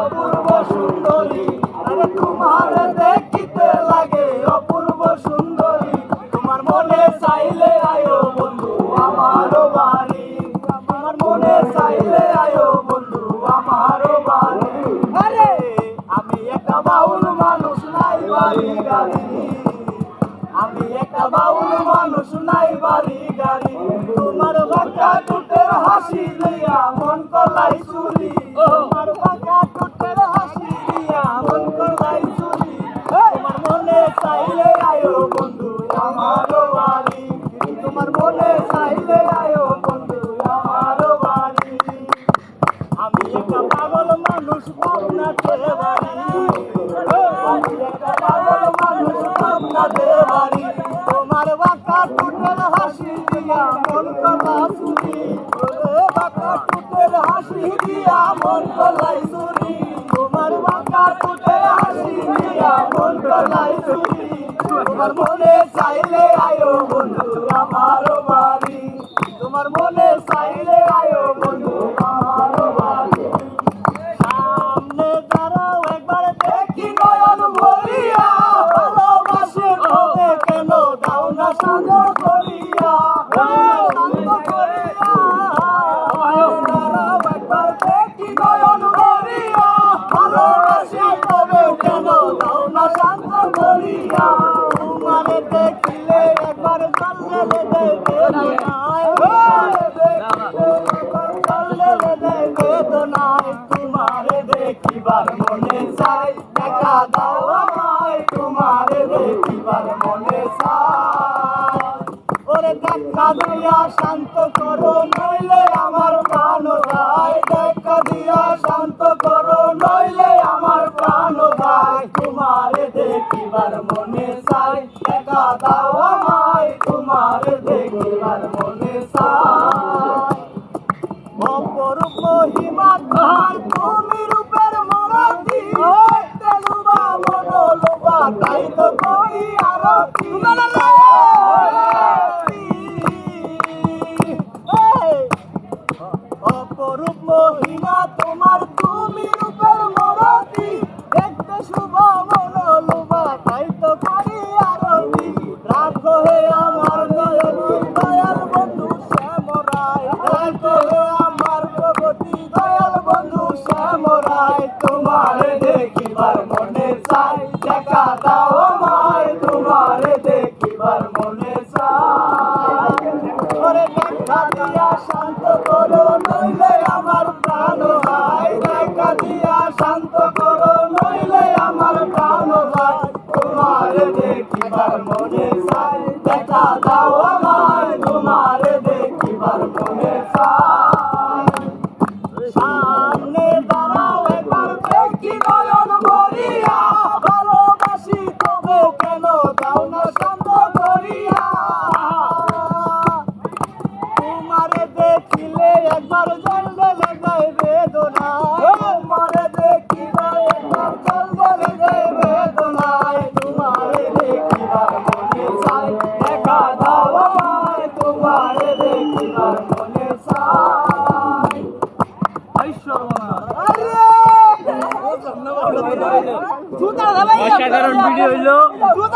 অপূর্ব সুন্দরী। আরে তোমার দেখিতে লাগে অপূর্ব সুন্দরী। তোমার মনে চাইলে আয়ো বন্ধু, আমারও বাড়ি আমার মনে চাইলে আয়ো বন্ধু, আমারও বাড়ি আরে, আমি একটা বাউল মানুষ, নাই বাড়ি গাড়ি। আমি একটা বাউল মানুষ, নাই বাড়ি গাড়ি। তোমার বাঁকা টুটের হাসি দিয়া মন কলাই আমি একটা পাগল মানুষ ভাবনাতে বাড়ি। আমি একটা পাগল মানুষ ভাবনাতে বাড়ি। তোমার বাঁকা টুটের হাসি দিয়া মন কলা চুরি। বাঁকা টুটের হাসি দিয়া মন কলাই চুরি। তোমার মনে চাইলে আয়ো বন্ধু। দেখিবার মনে দেখা দাও আমায়, তোমারে দেখিবার মনে চাই। ওরে শান্ত করো, নইলে আমার প্রাণ যায়। দেখা শান্ত করো, নইলে আমার প্রাণ যায়। তোমারে দেখিবার মনে চাই, দেখা দাও তাই তো করি আরতি অপরূপ মহিমা শান্ত করো, নইলে আমার প্রাণ ভাই দেখা দিয়া শান্ত করো, নইলে আমার প্রাণ ভাই তোমার দেখিবার মনে চাই, দেখা দাও আমার তোমার অসাধারণ ভিডিও হইল।